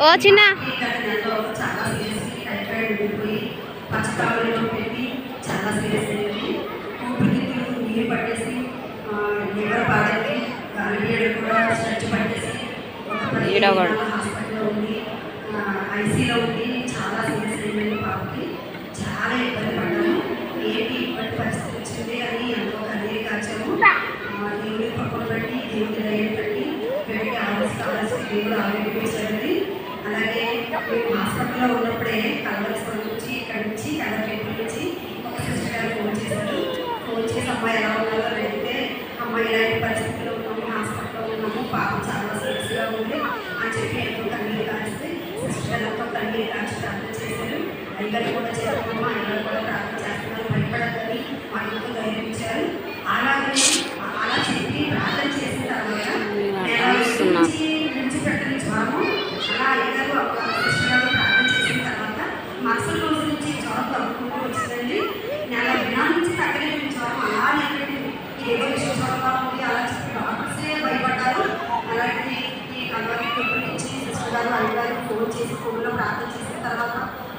ఓ చిన్న. ఈ చాలా నీరు పట్టేసి కూడా పట్టేసి ఉంది ఐసీలో ఉంది చాలా సీరియస్ అయింది పాపకి చాలా ఇబ్బంది పడ్డాము ఏంటి ఇబ్బంది పరిస్థితి వచ్చింది అని ఎంతో కన్నీరు కాచాము దేవుడి పక్కన పెట్టి దేవుడి దయ పెట్టి పెట్టి ఆలోచి ఆలోచి దేవుడు హాస్పిటల్లో ఉన్నప్పుడే కలవలసిన నుంచి ఇక్కడ నుంచి కలవరెడ్డి నుంచి ఒక సిస్టర్ గారు ఫోన్ చేశారు. ఫోన్ చేసి అమ్మాయి ఎలా ఉన్నారో అడిగితే అమ్మాయి ఇలాంటి పరిస్థితుల్లో ఉన్నాము హాస్పిటల్లో ఉన్నాము పాప చాలా సీరియస్గా ఉంది అని చెప్పి ఎంతో కన్నీరు కాస్తే సిస్టర్ గారు ఎంతో కన్నీరు కాచి ప్రార్థన చేశారు. అయ్యగారు కూడా చేస్తాము అయ్యగారు కూడా ప్రార్థన చేస్తున్నారు భయపడద్దని మాకు ఎంతో ధైర్యం ఇచ్చారు. అలాగే అలా చెప్పి ప్రార్థన చేసిన తర్వాత. నుంచి విడిచిపెట్టని జ్వరము అలా అయ్యగారు నుంచి సిస్టర్ గారు అయ్యగారు ఫోన్ చేసి ఫోన్లో ప్రార్థన చేసిన తర్వాత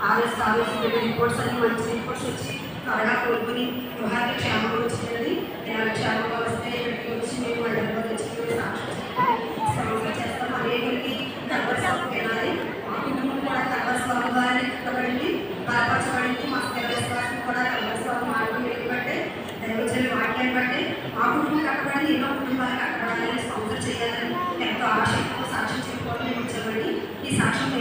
ఆర్ఎస్ ఆర్ఎస్ రిపోర్ట్స్ అన్ని మంచి రిపోర్ట్స్ వచ్చి త్వరగా కోరుకుని గృహానికి క్షేమంగా వచ్చిందని నేను క్షేమంగా వస్తే ఇక్కడికి వచ్చి మేము హైదరాబాద్ వచ్చి సాక్షి చేస్తాం. అనేకులకి కలవరి స్వామి తినాలి మా కుటుంబం కూడా కలవరి స్వామి వారిని కట్టబడింది బలపరచబడింది మా స్థిర కూడా కలవరి స్వామి మార్గం ఎందుకంటే దైవజనుల వాక్యాన్ని బట్టి మా కుటుంబం కట్టబడింది. ఎన్నో కుటుంబాలు కట్టబడాలని స్పాన్సర్ చేయాలని ఎంతో ఆశ. సాక్ష్యం